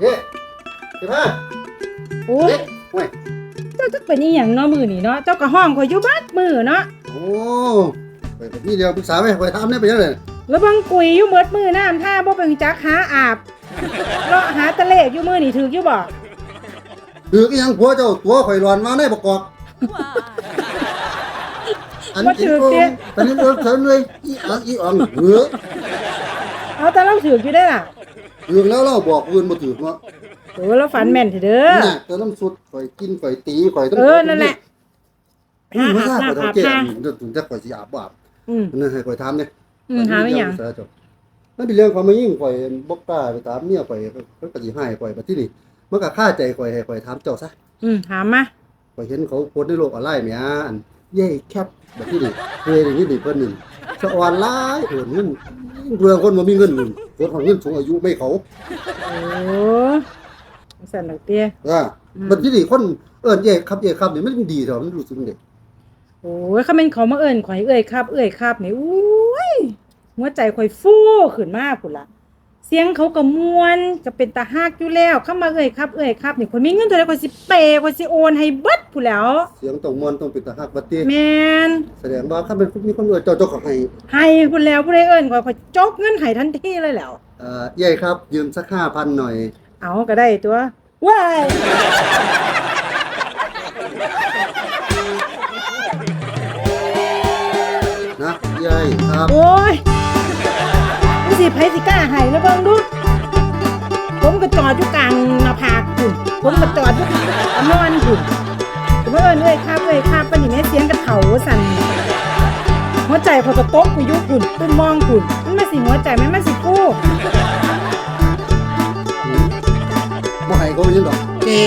เฮ้สิมาโอ้ยเฮ้โอ้ยเจ้าจะเป็นอีหยังเนาะมือนี่เนาะเจ้าก็ห้องข่อยอยู่บัดมือเนาะโอ้ไปกับพี่เดียวปรึกษาไหมไปถามได้ไปยังไงแล้วบังกุยอยู่เบิดมือน้ำท่าบ่เป็นจักหาอาบเลาะหาตะเลขอยู่มือนี่ถืออยู่บ่ถือก็ยังผัวเจ้าตัวข่อยร้อนมาในประกอบอันนี้ก็อันนี้เราเถินเลยอีอังอีอังเหือเอาแต่เราถืออยู่ได้ล่ะ ถือแล้วเราบอกอื่นบ่ถือเนาะโอ้แล้วฝันแม่นเถอะเด้อ น่ะแต่น้ำสุดข่อยกินข่อยตีข่อยต้องเออนั่นแหละอืมมาทราบข่อยอาเจ้าบแก่น้ำเดี๋ยวถึงจะข่อยสิอาบบ่อาบอืมนั่นให้ข่อยถามเนี่ยอืมหาไม่หยังนั่นเป็นเรื่องความไม่ยิ่งข่อยบ่กล้าไปถามเมียข่อยเพิ่นก็สิให้ข่อยบัดที่นี่มันก็ค่าใจข่อยให้ข่อยถามเจ้าซะอืมถามมาข่อยเห็นเขาโพสต์ในโลกออนไลน์แหมอันเย่แคปบัดที่นี่เคยได้ยินอีกเพิ่นนี่สะออนหลายโอนเงินเรื่องคนบ่มีเงิน คนของเงินสูงอายุไม่เขาโอ้สั่นดอกเตี้ย อ่าอืมบัดที่นี่คนเอิ้นเย่ครับเย่ครับนี่มันดีเถอะมันรู้สึกเด็กโอ้ยเขาเป็นเขามาเอิ้นข่อยเอ้ยครับ เอ้ยครับนี่อุ้ยหัวใจข่อยฟูขึ้นมาพุ่นล่ะ เสียงเขาก็ม่วนก็เป็นตาฮักอยู่แล้วเข้ามาเอ้ยครับเอ้ยครับนี่ข่อยมีเงินเท่าใดข่อยสิเปย์ข่อยสิโอนให้เบิดพุ่นแหล้วเสียงต้องม่วนต้องเป็นตาฮักบัดนี้แม่นแสดงว่าคันเป็นมีคนเอิ้นเจ้าเจ้าก็ให้ให้พุ่นแล้วผู้ใดเอิ้นข่อยข่อยจกเงินให้ทันทีเลยแหล้ว เอ่อเย่ครับ ยืมสัก5,000หน่อย เอาก็ได้ตัวว้ายนะเย่ครับ โอ้ยมันสิ ไผสิกล้าให้แล้วเบิ่งดูผมก็จอดอยู่กลางหน้าผากคุณผมก็จอดอยู่อนนอนคุณผมว่าเอิ้นเอ้ยครับเอ้ยครับปานนี้แม่เสียงกระเถาสั่นหัวใจเขาก็ตกไปอยู่คุณตุ้มมองคุณมันมาสิหัวใจแม่นมาสิกู้บ่ให้เขายังดอกเอ๊